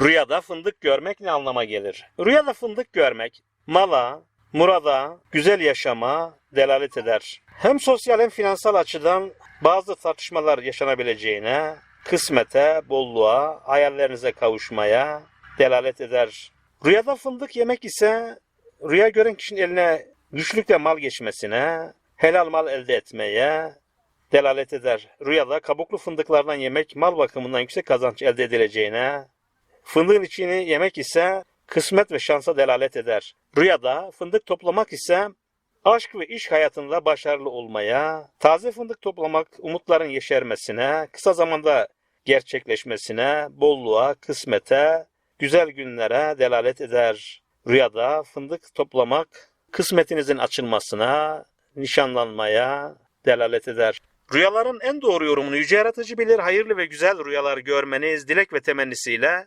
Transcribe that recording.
Rüyada fındık görmek ne anlama gelir? Rüyada fındık görmek mala, murada, güzel yaşama delalet eder. Hem sosyal hem finansal açıdan bazı tartışmalar yaşanabileceğine, kısmete, bolluğa, hayallerinize kavuşmaya delalet eder. Rüyada fındık yemek ise rüya gören kişinin eline güçlükle mal geçmesine, helal mal elde etmeye delalet eder. Rüyada kabuklu fındıklardan yemek mal bakımından yüksek kazanç elde edileceğine, fındığın içini yemek ise kısmet ve şansa delalet eder. Rüyada fındık toplamak ise aşk ve iş hayatında başarılı olmaya, taze fındık toplamak umutların yeşermesine, kısa zamanda gerçekleşmesine, bolluğa, kısmete, güzel günlere delalet eder. Rüyada fındık toplamak kısmetinizin açılmasına, nişanlanmaya delalet eder. Rüyaların en doğru yorumunu Yüce Yaratıcı bilir. Hayırlı ve güzel rüyalar görmeniz dilek ve temennisiyle